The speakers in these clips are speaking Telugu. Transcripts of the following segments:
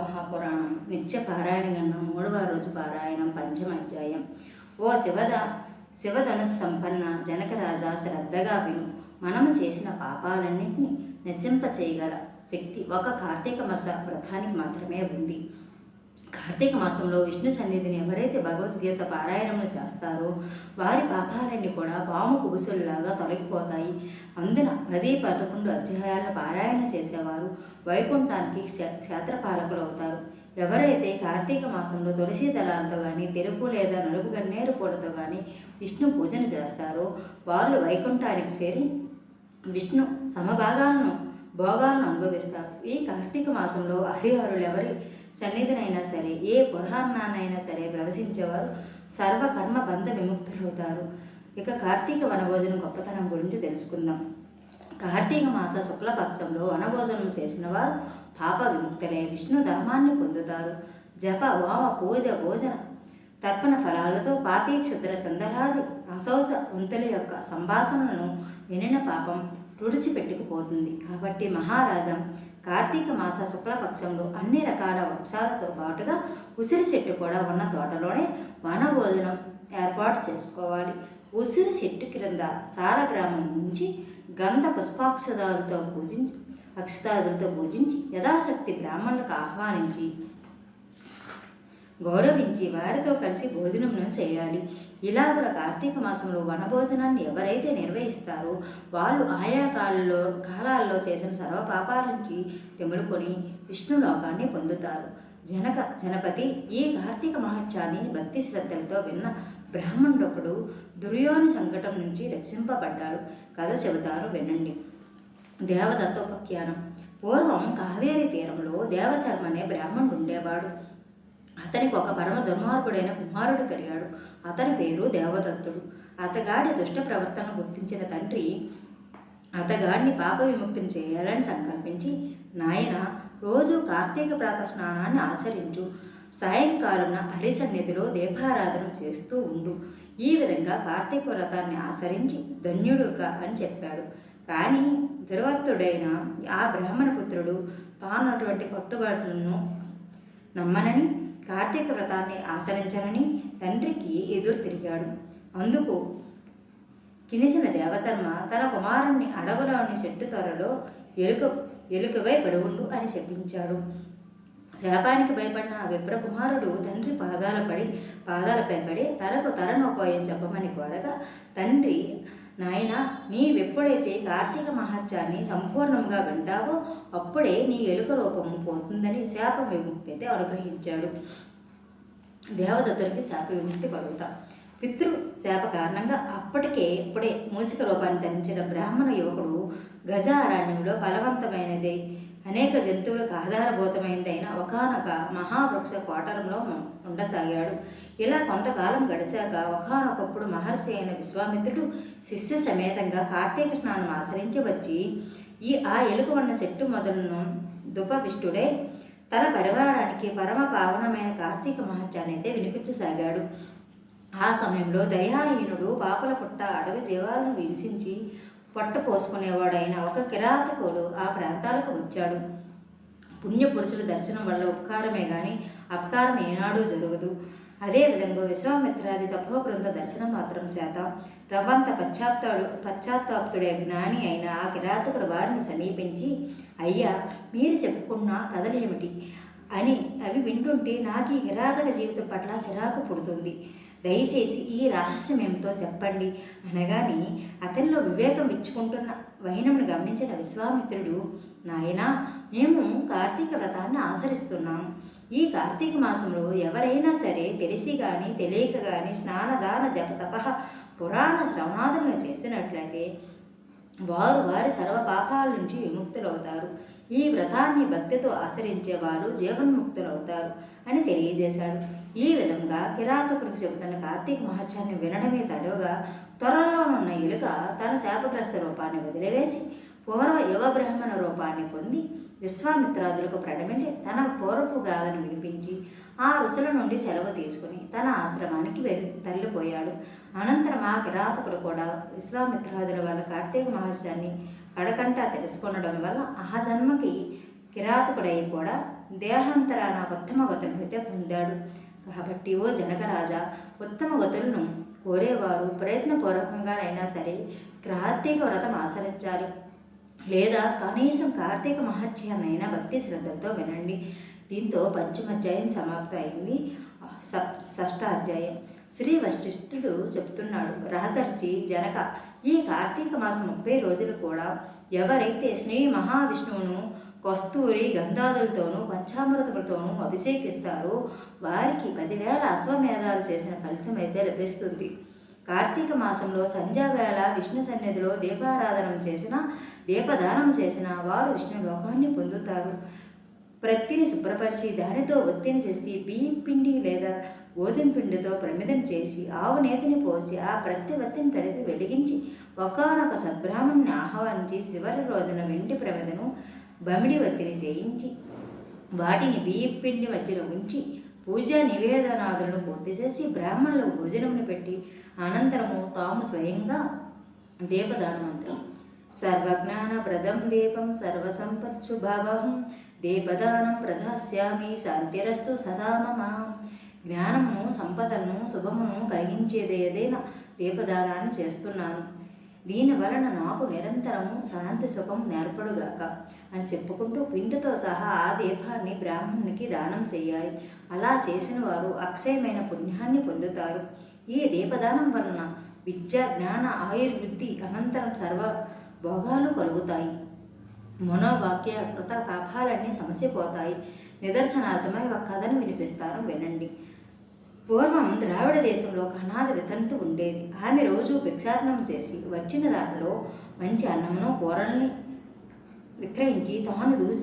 మహాపురాణం. నిత్య పారాయణగణం మూడవ రోజు పారాయణం పంచమ అధ్యాయం. ఓ శివద శివధను సంపన్న జనకరాజా శ్రద్ధగా విను. మనము చేసిన పాపాలన్నింటినీ నశింప చేయగల శక్తి ఒక కార్తీక మాస వ్రతానికి మాత్రమే ఉంది. కార్తీక మాసంలో విష్ణు సన్నిధిని ఎవరైతే భగవద్గీత పారాయణములు చేస్తారో వారి పాపాలన్నీ కూడా పాము కుబుసుల్లాగా తొలగిపోతాయి. అందున పది పదకొండు అధ్యాయాలను పారాయణ చేసేవారు వైకుంఠానికి క్షేత్ర క్షేత్రపాలకులు అవుతారు ఎవరైతే కార్తీక మాసంలో తులసి దళాలతో కానీ తెలుపు లేదా నలుపు గన్నేరు పూలతో కానీ విష్ణు పూజను చేస్తారో వాళ్ళు వైకుంఠానికి చేరి విష్ణు సమభాగాలను భోగాలను అనుభవిస్తారు. ఈ కార్తీక మాసంలో హరిహరులు ఎవరి సన్నిధినైనా సరే ఏ పురాణాన్నైనా సరే ప్రవశించేవారు సర్వకర్మ బంధ విముక్తులవుతారు. ఇక కార్తీక వనభోజనం గొప్పతనం గురించి తెలుసుకుందాం. కార్తీక మాస శుక్లపక్షంలో వనభోజనం చేసిన వారు పాప విముక్తులై విష్ణు ధర్మాన్ని పొందుతారు. జప వామ పూజ భోజన తర్పణ ఫలాలతో పాపీ క్షుద్ర సందరాది అసౌస వంతుల యొక్క సంభాషణలను వినిన పాపం తుడిచిపెట్టుకుపోతుంది. కాబట్టి మహారాజం కార్తీక మాస శుక్లపక్షంలో అన్ని రకాల వృక్షాలతో పాటుగా ఉసిరి చెట్టు కూడా ఉన్న తోటలోనే వనభోజనం ఏర్పాటు చేసుకోవాలి. ఉసిరి చెట్టు క్రింద సారగ్రామం నుంచి గంధ పుష్పాక్షదాలతో పూజించి అక్షతాదులతో పూజించి యథాశక్తి బ్రాహ్మణులకు ఆహ్వానించి గౌరవించి వారితో కలిసి భోజనం చేయాలి. ఇలాగ కార్తీక మాసంలో వనభోజనాన్ని ఎవరైతే నిర్వహిస్తారో వాళ్ళు ఆయా కాలంలో కాలాల్లో చేసిన సర్వ పాపాల నుంచి తెములుకొని విష్ణు లోకాన్ని పొందుతారు. జనక జనపతి ఈ కార్తీక మహత్యాన్ని భక్తి శ్రద్ధలతో విన్న బ్రాహ్మణుడొకడు దుర్యోని సంకటం నుంచి రక్షింపబడ్డాడు. కథ చెబుతారు వినండి. దేవదత్తోపఖ్యానం. పూర్వం కావేరీ తీరంలో దేవశర్మ అనే బ్రాహ్మణుడు ఉండేవాడు. అతనికి ఒక పరమ దుర్మార్గుడైన కుమారుడు పెరిగాడు అతని పేరు దేవదత్తుడు. అతగాడి దుష్ట ప్రవర్తన గుర్తించిన తండ్రి అతగాడిని పాప విముక్తిని చేయాలని సంకల్పించి నాయన రోజు కార్తీక ప్రాత స్నానాన్ని ఆచరించు. సాయంకాలం హరి సన్నిధిలో దీపారాధన చేస్తూ ఉండు. ఈ విధంగా కార్తీక వ్రతాన్ని ఆచరించి ధన్యుడుగా అని చెప్పాడు. కానీ దుర్వర్తుడైన ఆ బ్రాహ్మణ పుత్రుడు తాను అటువంటి కట్టుబాట్లను నమ్మనని కార్తీక వ్రతాన్ని ఆచరించనని తండ్రికి ఎదురు తిరిగాడు. అందుకు కినిసిన దేవశర్మ తన కుమారుణ్ణి అడవులోని చెట్టు త్వరలో ఎలుక ఎలుకవై పడువుండు అని శపించాడు. శాపానికి భయపడిన విప్రకుమారుడు విప్ర కుమారుడు తండ్రి పాదాల పడి పాదాలపై పడి తనకు తరణోపాయం చెప్పమని కోరగా తండ్రి నాయన నీవెప్పుడైతే కార్తీక మహత్యాన్ని సంపూర్ణంగా వింటావో అప్పుడే నీ ఎలుక రూపము పోతుందని శాప విముక్తి అయితే అనుగ్రహించాడు. దేవదత్తుడికి శాప విముక్తి కలుగుట. పితృ శాప కారణంగా అప్పటికే ఇప్పుడే మూసిక రూపాన్ని ధరించిన బ్రాహ్మణ యువకుడు గజ అరణ్యంలో బలవంతమైనది అనేక జంతువులకు ఆధారభూతమైందైన ఒకనొక మహావృక్ష కోటరంలో ఉండసాగాడు. ఇలా కొంతకాలం గడిచాక ఒకనొకప్పుడు మహర్షి అయిన విశ్వామిత్రుడు శిష్య సమేతంగా కార్తీక స్నానం ఆచరించి వచ్చి ఈ ఆ ఎలుక ఉన్న చెట్టు మొదలను దుపవిష్టుడై. తన పరివారానికి పరమ పావనమైన కార్తీక మహత్యాన్ని అయితే వినిపించసాగాడు. ఆ సమయంలో దయాహీనుడు పాపల పుట్ట అడవి జీవాలను హింసించి పొట్ట పోసుకునేవాడైన ఒక కిరాతకుడు ఆ ప్రాంతాలకు వచ్చాడు. పుణ్యపురుషుల దర్శనం వల్ల ఉపకారమే కానీ అపకారం ఏనాడూ జరగదు. అదేవిధంగా విశ్వామిత్రాది తపోబృంద దర్శనం మాత్రం చేత రవంత పశ్చాత్తాడు పశ్చాత్తాప్తుడే జ్ఞాని అయిన ఆ కిరాతకుడు వారిని సమీపించి అయ్యా మీరు చెప్పుకున్న కథలేమిటి? అని అవి వింటుంటే నాకు ఈ కిరాతక జీవితం పట్ల సిరాకు పుడుతుంది. దయచేసి ఈ రహస్యం ఏమిటో చెప్పండి. అనగానే అతనిలో వివేకం ఇచ్చుకుంటున్న వైనమును గమనించిన విశ్వామిత్రుడు నాయనా మేము కార్తీక వ్రతాన్ని ఆచరిస్తున్నాం. ఈ కార్తీక మాసంలో ఎవరైనా సరే తెలిసి కానీ తెలియక కానీ స్నానదాన జప తప పురాణ శ్రవణాదములు చేసినట్లయితే వారు వారి సర్వ పాపాల నుంచి విముక్తులవుతారు. ఈ వ్రతాన్ని భక్తితో ఆచరించేవారు జీవన్ముక్తులవుతారు అని తెలియజేశాడు ఈ విధంగా కిరాతకుడికి చెబుతున్న కార్తీక మహత్యాన్ని వినడమే తడుగా త్వరలోనున్న ఎలుక తన శాపగ్రస్త రూపాన్ని వదిలివేసి పూర్వ యువ బ్రాహ్మణ రూపాన్ని పొంది విశ్వామిత్రాదులకు ప్రణమిల్లి తన పూర్వపు గాథను వినిపించి ఆ ఋషుల నుండి సెలవు తీసుకుని తన ఆశ్రమానికి వెళ్ళి తల్లిపోయాడు అనంతరం ఆ కిరాతకుడు కూడా విశ్వామిత్రాదుల వల్ల కార్తీక మహర్షాన్ని కడకంటా తెలుసుకొనడం వల్ల ఆ జన్మకి కిరాతకుడై కూడా దేహాంతరాన ఉత్తమ గతులైతే పొందాడు. కాబట్టి ఓ జనకరాజా ఉత్తమ గతులను కోరేవారు ప్రయత్నపూర్వకంగానైనా సరే కార్తీక వ్రతం ఆచరించాలి. లేదా కనీసం కార్తీక మహత్యాన్నైనా భక్తి శ్రద్ధలతో వినండి. దీంతో పంచమాధ్యాయం సమాప్తి అయింది సప్ షష్టాధ్యాయం. శ్రీ వశిష్ఠుడు చెప్తున్నాడు రహదర్శి జనక ఈ కార్తీక మాసం ముప్పై రోజులు కూడా ఎవరైతే శ్రీ మహావిష్ణువును కస్తూరి గంధాదులతోనూ పంచామృతములతోనూ అభిషేకిస్తారో. వారికి పదివేల అశ్వమేధాలు చేసిన ఫలితం అయితే లభిస్తుంది. కార్తీక మాసంలో సంధ్యావేళ విష్ణు సన్నిధిలో దీపారాధన చేసిన దీపదానం చేసిన వారు విష్ణు లోకాన్ని పొందుతారు. ప్రత్తిని శుభ్రపరిచి దానితో ఒత్తిని చేసి బియ్యం పిండి లేదా గోధుమ పిండితో ప్రమిదం చేసి ఆవు నేతిని పోసి ఆ ప్రతి ఒత్తిని తడిపి వెలిగించి ఒకనొక సద్బ్రాహ్మణ్ణి ఆహ్వానించి చివరి రోజున వెండి ప్రమిదను బమిడి వత్తిని చేయించి వాటిని బియ్యం పిండి మధ్యలో ఉంచి పూజా నివేదనాదులను పూర్తి చేసి బ్రాహ్మణులు భోజనమును పెట్టి అనంతరము తాము స్వయంగా దేవదానమంత్రం సర్వజ్ఞాన ప్రదం దీపం సర్వసంపత్సుభావం దీపదానం ప్రదాస్యామి శాంతిరస్తు సదా మమ. జ్ఞానమును సంపదలను శుభమును కలిగించేది ఏదైనా దీపదానాన్ని చేస్తున్నాను. దీని వలన నాకు నిరంతరము శాంతి సుఖం నేర్పడుగాక అని చెప్పుకుంటూ పిండితో సహా ఆ దీపాన్ని బ్రాహ్మణునికి దానం చేయాలి. అలా చేసిన వారు అక్షయమైన పుణ్యాన్ని పొందుతారు. ఈ దీపదానం వలన విద్య జ్ఞాన ఆయుర్వృద్ధి అనంతరం సర్వ భోగాలు కలుగుతాయి. మనోవాక్య కృత పాపాలన్నీ సమసిపోతాయి. నిదర్శనార్థమై ఒక కథను వినిపిస్తారు వినండి. పూర్వం ద్రావిడ దేశంలో ఒక అనాథ వితంతు ఉండేది. ఆమె రోజు భిక్షాటనం చేసి వచ్చిన దానిలో మంచి అన్నమును కూరల్ని విక్రయించి తాను దూస్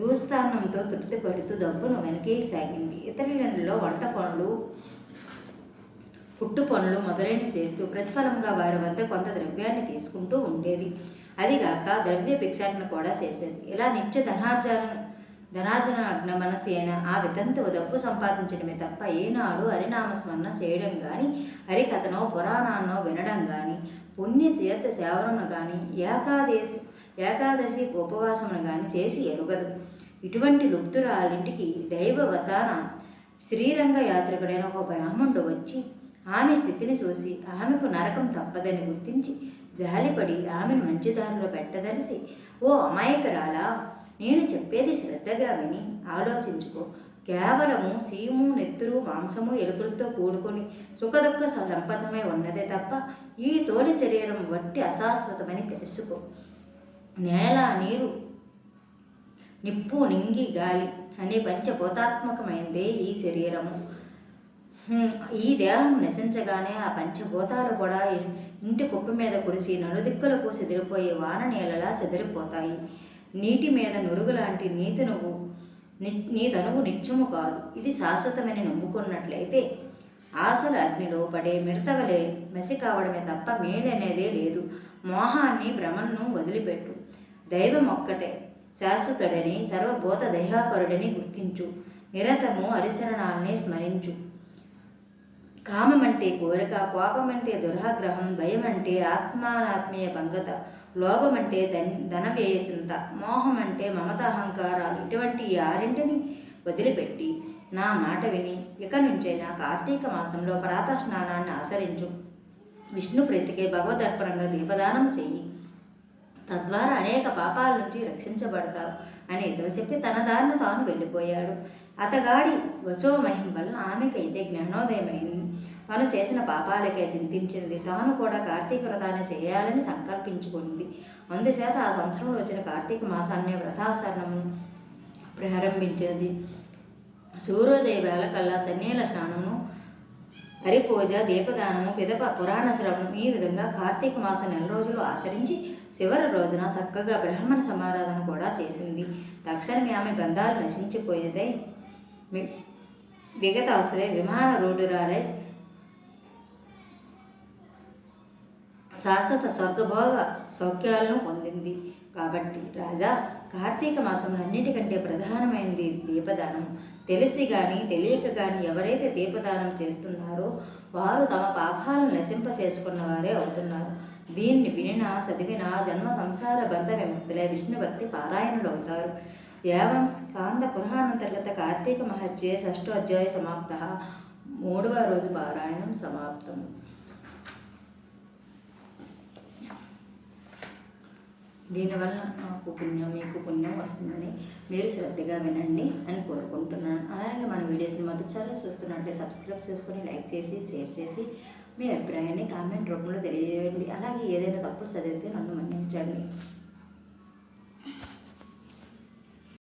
దూస్థానంతో తృప్తి పడుతూ డబ్బును వెనకేసాగింది ఇతరులలో వంట పనులు పుట్టు పనులు మొదలైనవి చేస్తూ ప్రతిఫలంగా వారి వద్ద కొంత ద్రవ్యాన్ని తీసుకుంటూ ఉండేది. అదిగాక ద్రవ్య భిక్షాటన కూడా చేసేది. ఇలా నిత్య ధనార్జన ధనార్జన అగ్న మనసేన ఆ వితంతువు డబ్బు సంపాదించడమే తప్ప ఏనాడు హరినామస్మరణ చేయడం కానీ హరికథనో పురాణాన్నో వినడం కానీ పుణ్య తీర్థ సేవలను కానీ ఏకాదశి ఏకాదశి ఉపవాసమును కానీ చేసి ఎరుగదు. ఇటువంటి లుప్తురాలింటికి దైవ వసాన శ్రీరంగ యాత్రికుడైన ఒక బ్రాహ్మణుడు వచ్చి ఆమె స్థితిని చూసి ఆమెకు నరకం తప్పదని గుర్తించి జాలిపడి ఆమెను మంచి దారిలో పెట్టదలిసి ఓ అమాయకురాలా నేను చెప్పేది శ్రద్ధగా విని ఆలోచించుకో. కేవలము సీము నెత్తురు మాంసము ఎలుకలతో కూడుకొని సుఖదుఖ సంపదమే ఉన్నదే తప్ప ఈ తోలి శరీరం వట్టి అశాశ్వతమని తెలుసుకో. నేల నీరు నిప్పు నింగి గాలి అనే పంచభూతాత్మకమైనదే ఈ శరీరము. ఈ దేహం నశించగానే ఆ పంచభూతాలు కూడా ఇంటి కుప్ప మీద కురిసి నలుదిక్కులకు చెదిరిపోయి వాన నీళ్ళలా చెదిరిపోతాయి. నీటి మీద నురుగు లాంటి నీతి నువ్వు నీ తనువు నిత్యము కాదు. ఇది శాశ్వతమని నమ్ముకున్నట్లయితే ఆశల అగ్నిలో పడే మిడతవలే మెసి కావడమే తప్ప మేలనేదే లేదు. మోహాన్ని భ్రమను వదిలిపెట్టు. దైవం ఒక్కటే శాశ్వతుడని సర్వభూత దైహాకరుడని గుర్తించు. నిరతము హరిశరణాల్ని స్మరించు. కామమంటే కోరిక కోపమంటే దురాగ్రహం భయమంటే ఆత్మానాత్మీయ పంగత లోభమంటే ధన్ ధన వ్యయసింత అంటే మమత అహంకారాలు ఇటువంటి ఆరింటిని వదిలిపెట్టి నా మాట విని ఇక నుంచైనా కార్తీక మాసంలో ప్రాత స్నానాన్ని ఆచరించు. విష్ణు ప్రీతికే భగవదర్పణంగా దీపదానం చెయ్యి తద్వారా అనేక పాపాల నుంచి రక్షించబడతావు అని ఇతరు చెప్పి తన దారిన తాను వెళ్ళిపోయాడు. అతగాడి వశోమహిం వలన ఆమెకైతే జ్ఞానోదయమైంది. తాను చేసిన పాపాలకే చింతించింది. తాను కూడా కార్తీక వ్రతాన్ని చేయాలని సంకల్పించుకుంది. అందుచేత ఆ సంవత్సరంలో వచ్చిన కార్తీక మాసాన్ని వ్రతాసరణము ప్రారంభించింది. సూర్యోదయ వేళ కల్లా సన్నీల స్నానము హరిపూజ దీపదానము పిదప పురాణ శ్రవణం ఈ విధంగా కార్తీక మాసం నెల రోజులు ఆచరించి చివరి రోజున చక్కగా బ్రాహ్మణ సమారాధన కూడా చేసింది. తక్షణమే ఆమె బంధాలు నశించిపోయేదై మి- విగతాశ్రయ విమాన రోడ్డురాలై శాశ్వత స్వర్గభోగ సౌఖ్యాలను పొందింది. కాబట్టి రాజా కార్తీక మాసంలో అన్నిటికంటే ప్రధానమైనది దీపదానం. తెలిసి కానీ తెలియక కానీ ఎవరైతే దీపదానం చేస్తున్నారో వారు తమ పాపాలను నశింప చేసుకున్న వారే అవుతున్నారు. దీన్ని వినినా చదివినా జన్మ సంసార బంధ విముక్తులే విష్ణుభక్తి పారాయణులు అవుతారు ఏవం స్కాంద పురాణంతర్గత కార్తీక మహత్యే షష్ఠోధ్యాయ సమాప్త మూడవ రోజు పారాయణం సమాప్తం దీనివల్ల నాకు పుణ్యం మీకు పుణ్యం వస్తుందని మీరు శ్రద్ధగా వినండి అని కోరుకుంటున్నాను. అలాగే మన వీడియోస్ని మొదటిసారి చూస్తున్నట్లే సబ్స్క్రైబ్ చేసుకొని లైక్ చేసి షేర్ చేసి మీ అభిప్రాయాన్ని కామెంట్ రూపంలో తెలియజేయండి. అలాగే ఏదైనా తప్పులు చదివితే నన్ను మన్నించండి.